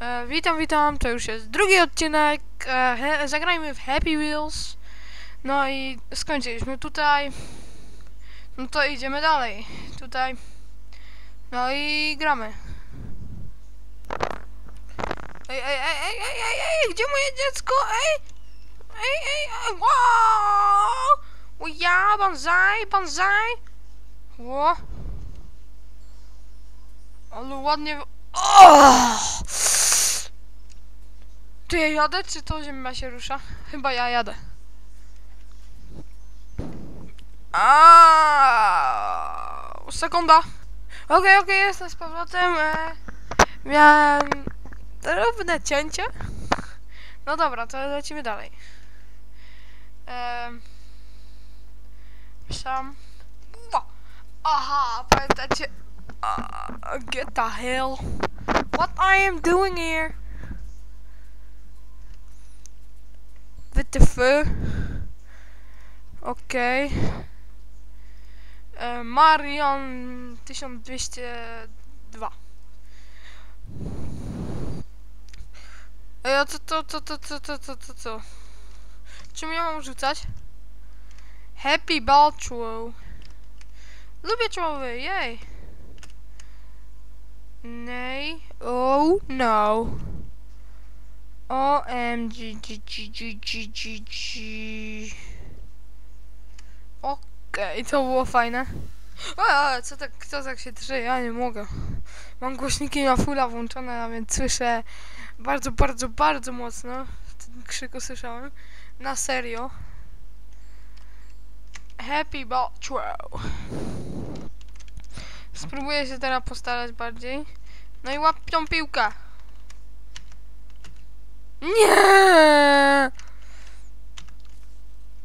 E, witam, witam, to już jest drugi odcinek. E, he, zagrajmy w Happy Wheels. No i skończyliśmy tutaj. No to idziemy dalej. Tutaj. No i gramy. Ej, ej, ej, ej, ej, ej, ej, gdzie moje dziecko? Ej! Ej, ej, ej, wow! O ja, banzai, banzai! Ło! Ale ładnie... O! Czy ja jadę, czy to ziemia się rusza? Chyba ja jadę. A, sekunda. Okej, okej, jestem z powrotem. E, miałem drobne cięcie. No dobra, to lecimy dalej. E. Aha, pamiętacie? Uh, get the hell. What I am doing here? Fur. Okej. E, Marion 1202. Ej, a co to, co, to, co, to, co, co, co? Czym ja mam rzucać? Happy Ball Throw. Lubię czołowy, jej. Nej. Oh no. OMG, G. Okej, to było fajne. A, co tak, kto tak się drze? Ja nie mogę. Mam głośniki na fulla włączone, a więc słyszę bardzo, bardzo, bardzo mocno. Ten krzyk usłyszałem. Na serio. Happy Throw. Spróbuję się teraz postarać bardziej. No i łap tą piłkę. Nie!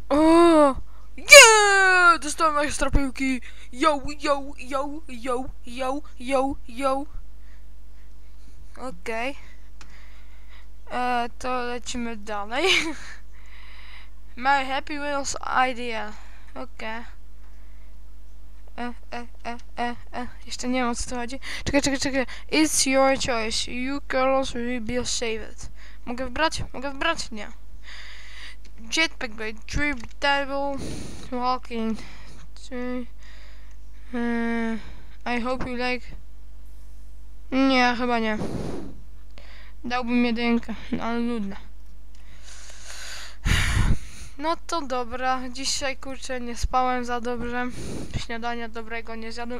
O! Nie! Dostałem ekstra piłki. Yo, yo, yo, yo, yo, yo, yo. Okej. E, to lecimy dalej. My Happy Wheels idea. Okej. E, e, e, e, e. Jeszcze nie wiem o co tu chodzi. Czekaj, czekaj, czekaj. It's your choice. You girls will be saved. Mogę wybrać? Mogę wybrać? Nie. Jetpack by Tree Devil Walking. Uh, I hope you like. Nie, chyba nie. Dałbym jedynkę, no, ale nudne. No to dobra, dzisiaj kurczę nie spałem za dobrze. Śniadania dobrego nie zjadłem.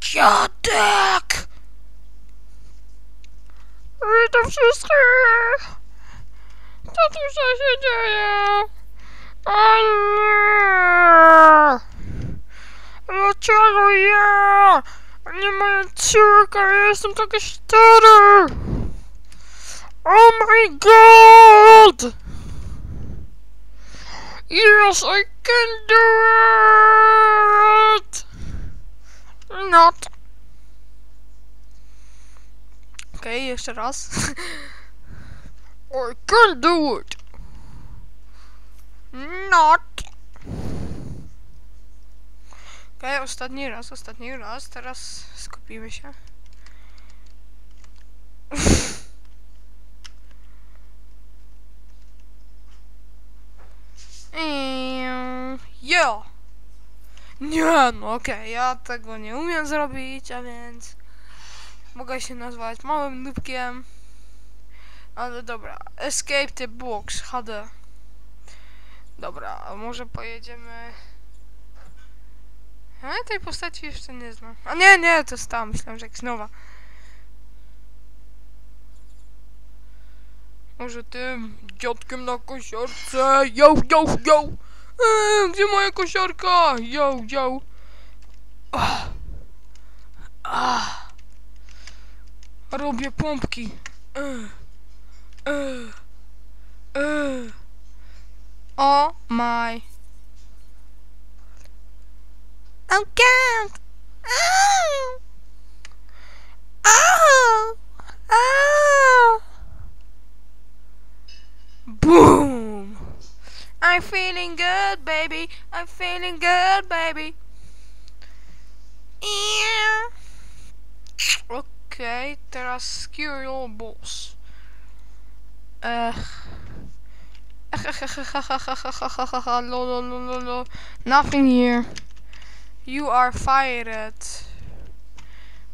Dziadek! Witam wszystkich! Co tu się dzieje? O nie! Dlaczego ja? Jestem! Oh my god! Yes, I can do it! Not. Okej, okay, jeszcze raz. I can do it. Not. Okej, okay, ostatni raz, ostatni raz. Teraz skupimy się. Jo! Nie, no okej, okay, ja tego nie umiem zrobić, a więc mogę się nazwać małym nubkiem. Ale dobra, escape the box HD. Dobra, a może pojedziemy... Ja tej postaci jeszcze nie znam. A nie, nie, to ta, myślałem, że jak nowa. Może tym dziadkiem na kosiarce. Yo, yo, yo! Eee, gdzie moja kosiarka? Yo, yo! Ah. Ah. Robię pompki. Eee. Oh my. I'm. Ow. Ow. Ow. Boom. I'm feeling good, baby. I'm feeling good, baby. Yeah. Okay, Terrascurial Bos. Eh. Nothing here. You are fired.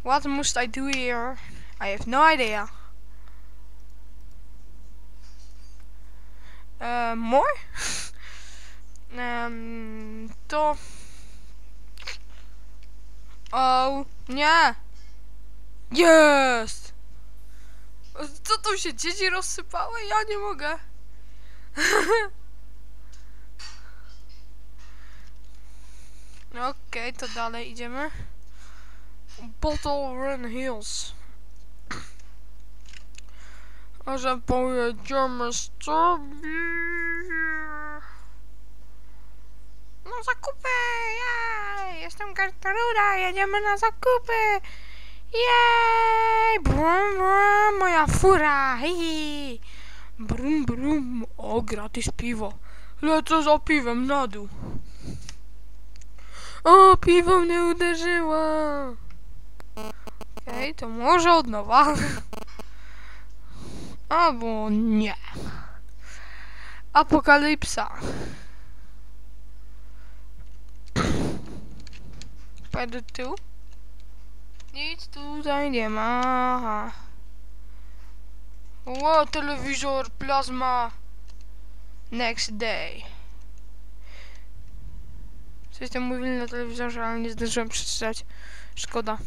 What must I do here? I have no idea. Uh, more? um, to. Oh, yeah. Jest! Co tu się dzieci rozsypały? Ja nie mogę. Okej, to dalej idziemy. Bottle Run Hills. A że pojedziemy sobie na zakupy! Jej! Jestem Gertruda, jedziemy na zakupy! Jej! Brum, brum, moja fura! Hi, hi. Brum, brum. O, gratis piwo. Lecę za piwem na dół. O, piwo mnie uderzyło. Okej, to może od nowa. Albo nie. Apokalipsa. Pojadę tu. Nic tutaj nie ma. Ło, telewizor, plazma. Next day. Coś tam mówili na telewizorze, ale nie zdążyłem przeczytać. Szkoda.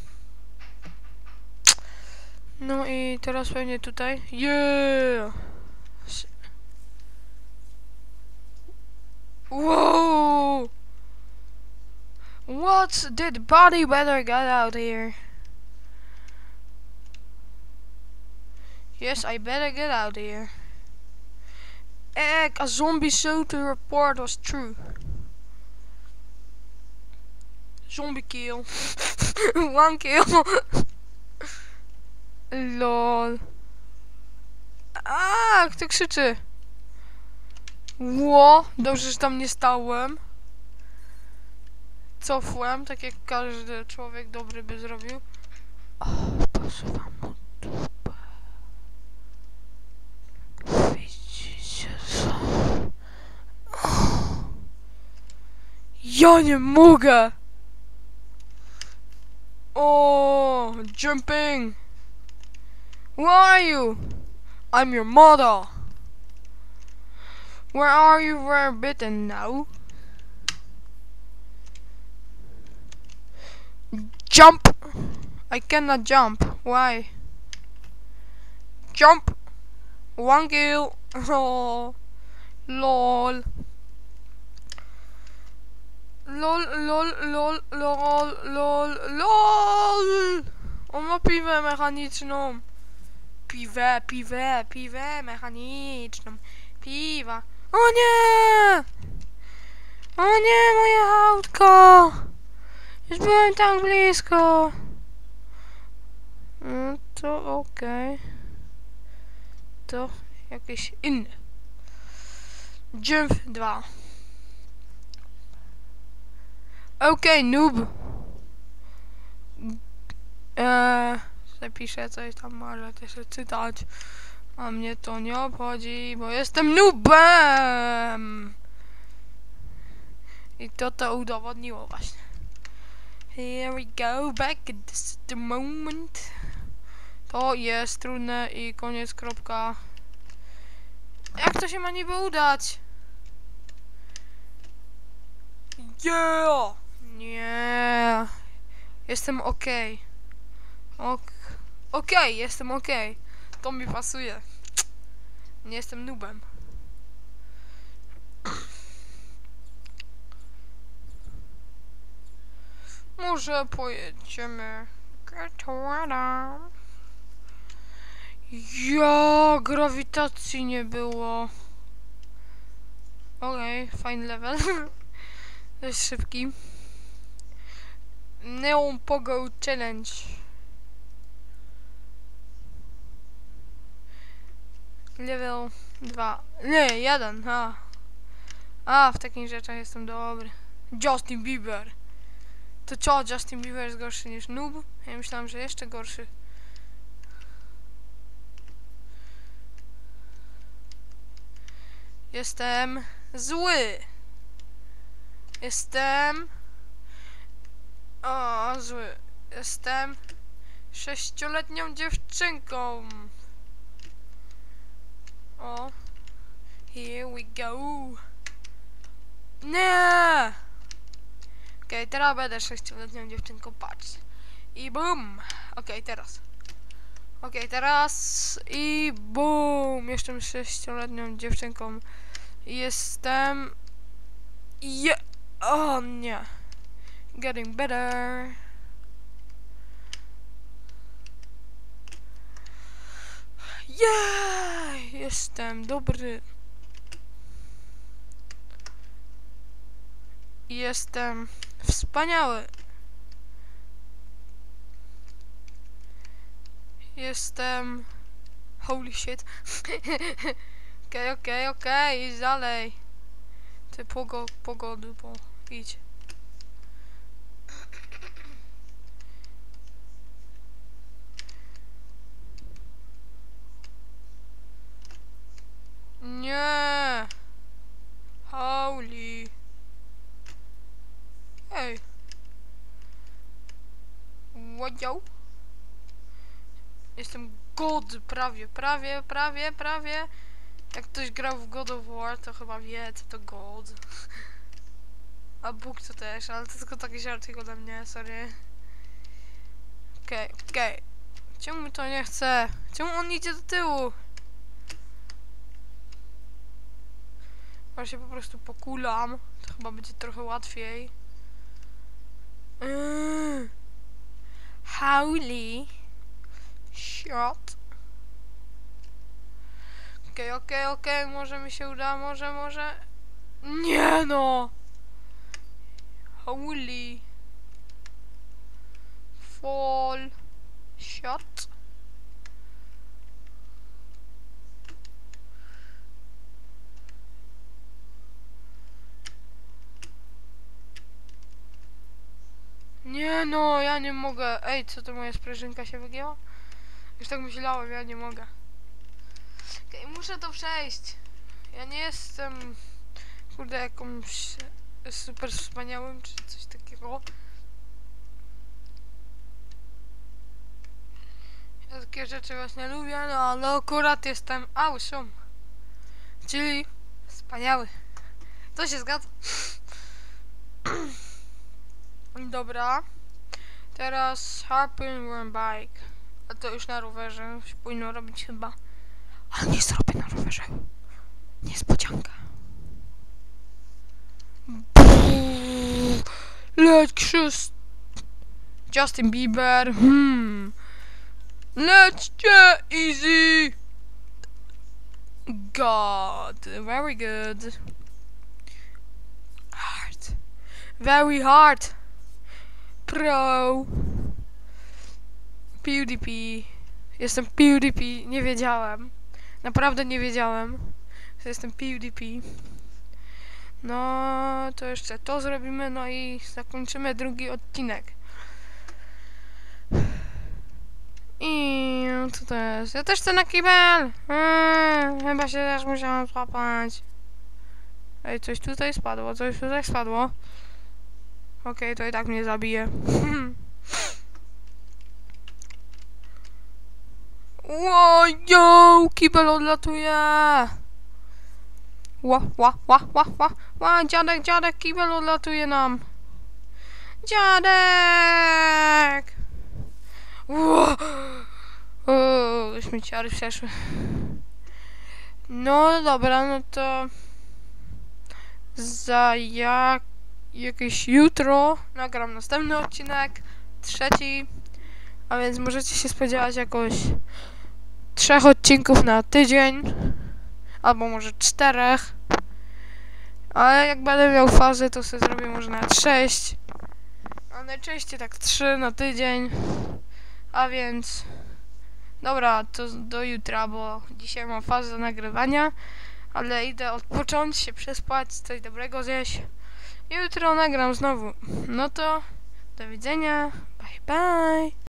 No i teraz pewnie tutaj. Yeah! Whoa! What's that body better get out here? Yes, I better get out here. Egg, a zombie soldier report was true. Zombie kill. One kill. Lol. A, kto krzyczy? Ło, dobrze, że tam nie stałem. Cofłem, tak jak każdy człowiek dobry by zrobił. O, posuwam Ja nie mogę! O, jumping! Where are you? I'm your mother. Where are you were bitten now? Jump! I cannot jump. Why? Jump! One kill. Oh, lol. Lol, lol, lol, lol, lol, lol. On ma piwę mechaniczną. Piwę, piwę, piwę mechaniczną. Piwa. O nie! O nie, moje autko! Już byłem tak blisko. No to okej. To jakieś inne. Jump 2. Okej, noob. Eee, zapiszę coś tam, może też czytać. A mnie to nie obchodzi, bo jestem noobem! I to to udowodniło właśnie. Here we go, back, this is the moment. To jest trudne i koniec, kropka. Jak to się ma niby udać? Yeah! Nie. Jestem okej. Ok. Okej, jestem okej. To mi pasuje. Nie jestem nubem. Może pojedziemy. Getawada. Ja, grawitacji nie było. Okej, fajny level. Dość szybki. Neon Pogo Challenge. Level 2. Nie, jeden, A. A, w takich rzeczach jestem dobry. Justin Bieber. To co, Justin Bieber jest gorszy niż noob? Ja myślałem, że jeszcze gorszy. Jestem zły. Jestem o, zły. Jestem sześcioletnią dziewczynką. O. Here we go. Nie! Okej, teraz będę sześcioletnią dziewczynką, patrz. I bum! Okej, teraz. Okej, teraz i bum! Jestem sześcioletnią dziewczynką. Jestem... Je... O nie. Getting better. Yeah! Jestem dobry. Jestem wspaniały. Jestem... Holy shit. Okej, okej, okej, idź dalej. Ty pogo pogody, bo idź. Nie. Holy. Ej. Łodział. Jestem God, prawie, prawie, prawie, prawie. Jak ktoś grał w God of War, to chyba wie, co to God. A Bóg to też, ale to tylko taki żarcik ode mnie, sorry. Okej, okej. Czemu mi to nie chce? Czemu on idzie do tyłu? Ja się po prostu pokulam. To chyba będzie trochę łatwiej. Yy. Holy shot. Okej, okej, okej, może mi się uda, może, może. Nie no! Holy fall shot. Nie no, ja nie mogę. Ej, co to moja sprężynka się wygięła? Już tak myślałem, ja nie mogę. Okej, muszę to przejść. Ja nie jestem, kurde, jakąś super wspaniałym, czy coś takiego. Ja takie rzeczy właśnie lubię, no ale akurat jestem awesome. Czyli wspaniały. To się zgadza. Dobra. Teraz Harpoon Worm Bike. A to już na rowerze się powinno robić chyba. Ale nie zrobię na rowerze. Niespodzianka. Leć krzyż. Justin Bieber. Hmm. Lećcie easy. God. Very good. Hard. Very hard. Pro. PewDieP. Jestem PewDieP. Nie wiedziałem. Naprawdę nie wiedziałem, że jestem PewDieP. No, to jeszcze to zrobimy, no i zakończymy drugi odcinek. I co to jest? Ja też chcę na kibel! Eee, chyba się też musiałam złapać. Ej, coś tutaj spadło, coś tutaj spadło. Okej, to i tak mnie zabije. Łojo, kibel odlatuje. Ła, ła, ła, ła, ła, ła, dziadek, dziadek, kibel odlatuje nam. Dziadek! Ło, o, śmieciary przeszły. No dobra, no to za jak jakieś jutro nagram następny odcinek, trzeci, a więc możecie się spodziewać jakoś trzech odcinków na tydzień, albo może czterech, ale jak będę miał fazy, to sobie zrobię może nawet sześć, a najczęściej tak trzy na tydzień, a więc dobra, to do jutra, bo dzisiaj mam fazę nagrywania, ale idę odpocząć, się przespać, coś dobrego zjeść. Jutro nagram znowu. No to do widzenia. Bye bye.